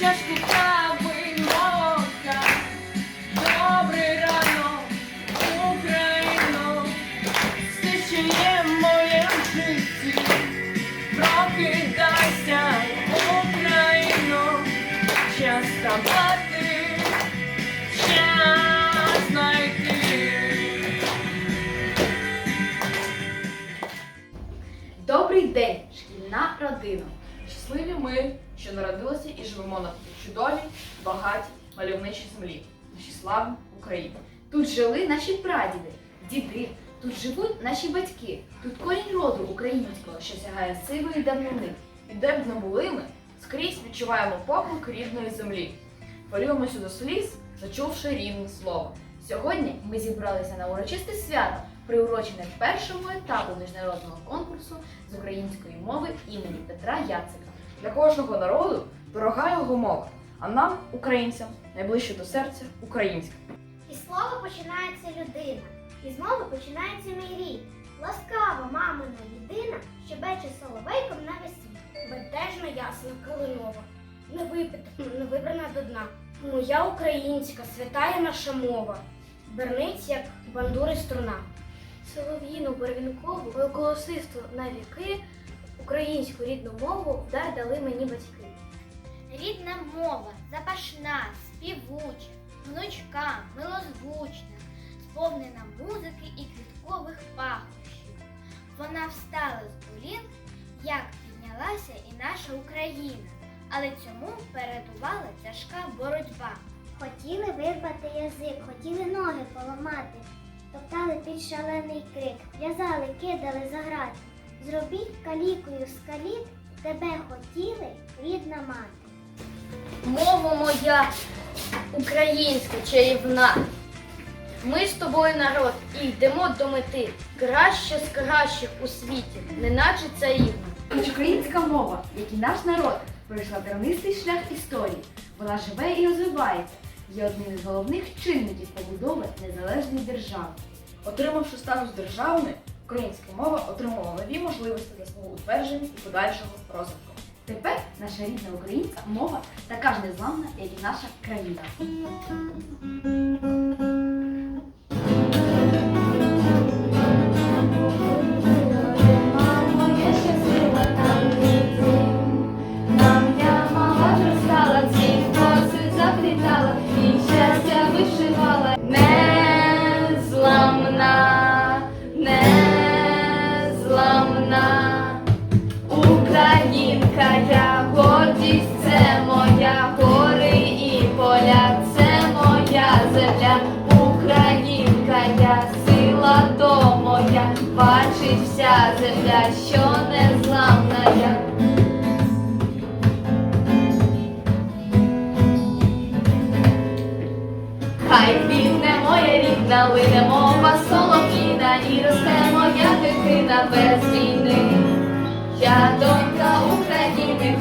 чашку кави багатій, мальовничій землі, нашій славній Україні. Тут жили наші прадіди, діди, тут живуть наші батьки, тут корінь роду українського, що сягає сивої давнини. І де б не були ми, скрізь відчуваємо поклик рідної землі. Хвилюємося до сліз, зачувши рідне слово. Сьогодні ми зібралися на урочисте свято, приурочене першому етапу міжнародного конкурсу з української мови імені Петра Яцика. Для кожного народу дорога його мова, а нам, українцям, найближче до серця українська. І слова починається людина, і з мови починається мій рід. Ласкава мамина єдина, що бече соловейком на весні. Бентежна ясна калинова, не випита, не вибрана до дна. Моя українська, святая наша мова, бернить, як бандури струна. Солов'їну барвінкову, голосисту на віки, українську рідну мову вдар дали мені батьки. Рідна мова, запашна, співуча, гнучка, милозвучна, сповнена музики і квіткових пахощів. Вона встала з колін, як піднялася і наша Україна, але цьому передувала тяжка боротьба. Хотіли вирвати язик, хотіли ноги поламати, топтали під шалений крик, в'язали, кидали за грати. Зробіть калікою з каліт, тебе хотіли, рідна мати. Мова моя українська чарівна. Ми з тобою народ і йдемо до мети. Краще з кращих у світі, неначе царівна. Українська мова, як і наш народ, пройшла тернистий шлях історії. Вона живе і розвивається, є одним із головних чинників побудови незалежної держави. Отримавши статус державної, українська мова отримала нові можливості для свого утвердження і подальшого розвитку. Тепер наша рідна українська мова така ж незламна, як і наша країна. Вся земля, що незламна я. Хай квітне моя рідна, лине мова солов'їна, і росте моя дитина без війни. Я донька України,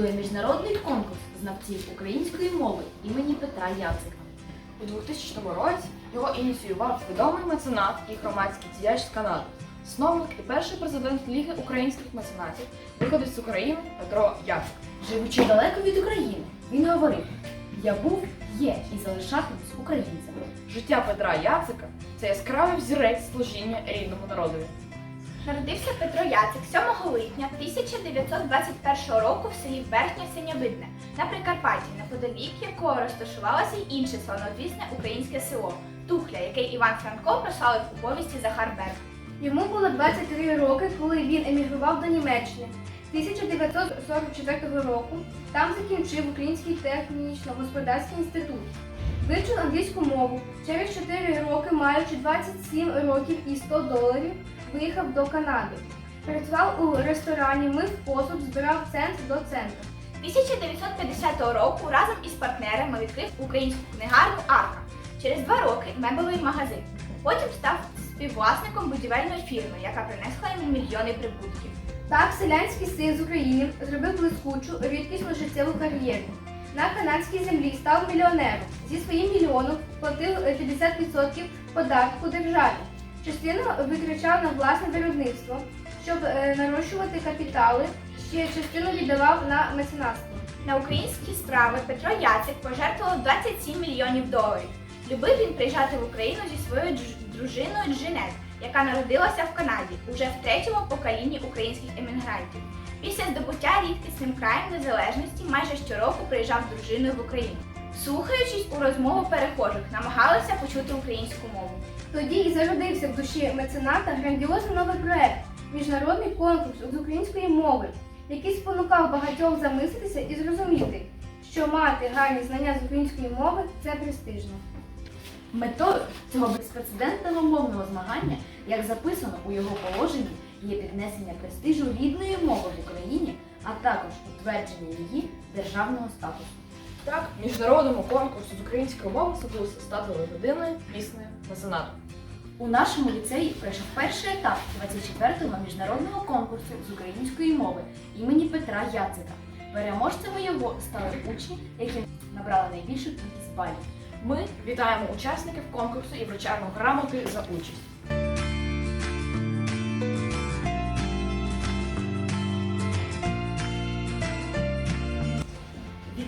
Стартує міжнародний конкурс знавців української мови імені Петра Яцика. У 2000 році його ініціював відомий меценат і громадський діяч з Канади, засновник і перший президент Ліги українських меценатів, виходець з України Петро Яцик. Живучи далеко від України, він говорив: Я був, є і залишатимусь українцем. Життя Петра Яцика це яскравий взірець служіння рідному народові. Народився Петро Яцик 7 липня 1921 року в селі Верхнє Синявидне на Прикарпатті, неподалік якого розташувалося й інше славнозвісне українське село Тухля, яке Іван Франко прославив у повісті Захар Берг. Йому було 23 роки, коли він емігрував до Німеччини. 1944 року там закінчив Український технічно-господарський інститут. Вивчив англійську мову. Через 4 роки, маючи 27 років і 100 доларів, виїхав до Канади. Працював у ресторані, мив посуд, збирав цент до центру. 1950 року разом із партнерами відкрив українську книгарню Арка. Через два роки меблевий магазин. Потім став співвласником будівельної фірми, яка принесла йому мільйони прибутків. Так, селянський син з України зробив блискучу, рідкісну життєву кар'єру. На канадській землі став мільйонером. Зі своїм мільйоном платив е, 50% податку державі. Частину витрачав на власне виробництво, щоб е, нарощувати капітали, ще частину віддавав на меценатство. На українські справи Петро Яцик пожертвував 27 мільйонів доларів. Любив він приїжджати в Україну зі своєю дружиною Джинет, яка народилася в Канаді уже в третьому поколінні українських емігрантів. Після здобуття рідкісним краєм незалежності майже щороку приїжджав з дружиною в Україну. Слухаючись у розмову перехожих, намагалися почути українську мову. Тоді і зародився в душі мецената грандіозний новий проект міжнародний конкурс з української мови, який спонукав багатьох замислитися і зрозуміти, що мати гарні знання з української мови це престижно. Метою цього безпрецедентного мовного змагання, як записано у його положенні, є піднесення престижу рідної мови в Україні, а також утвердження її державного статусу. Так, міжнародному конкурсу з української мови судилося стати легендиною піснею меценату. У нашому ліцеї пройшов перший етап 24-го міжнародного конкурсу з української мови імені Петра Яцика. Переможцями його стали учні, які набрали найбільшу кількість балів. Ми вітаємо учасників конкурсу і вручаємо грамоти за участь.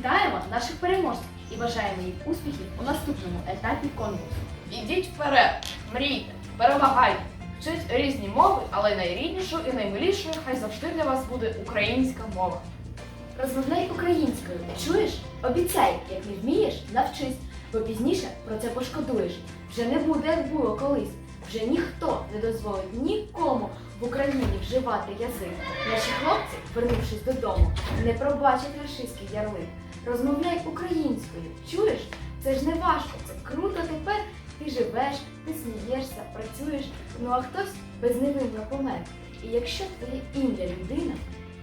Вітаємо наших переможців і бажаємо їм успіхів у наступному етапі конкурсу. Ідіть вперед, мрійте, перемагайте, вчіть різні мови, але найріднішою і наймилішою хай завжди для вас буде українська мова. Розмовляй українською. Чуєш? Обіцяй, як не вмієш, навчись, бо пізніше про це пошкодуєш. Вже не буде, як було колись. Вже ніхто не дозволить нікому в Україні вживати язик. Наші хлопці, вернувшись додому, не пробачать рашистський ярлик. Розмовляй українською. Чуєш? Це ж не важко, це круто тепер. Ти живеш, ти смієшся, працюєш, ну а хтось безневинно помер. І якщо твоє ім'я людина,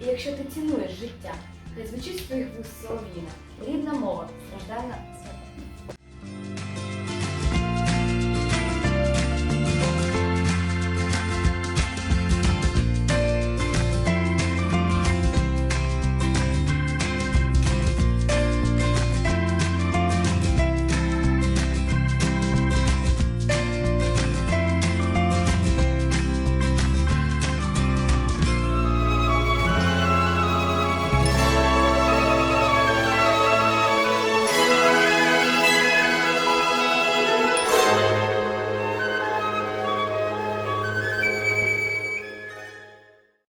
і якщо ти цінуєш життя, хай звучить з твоїх солов'їна, рідна мова, страждальна.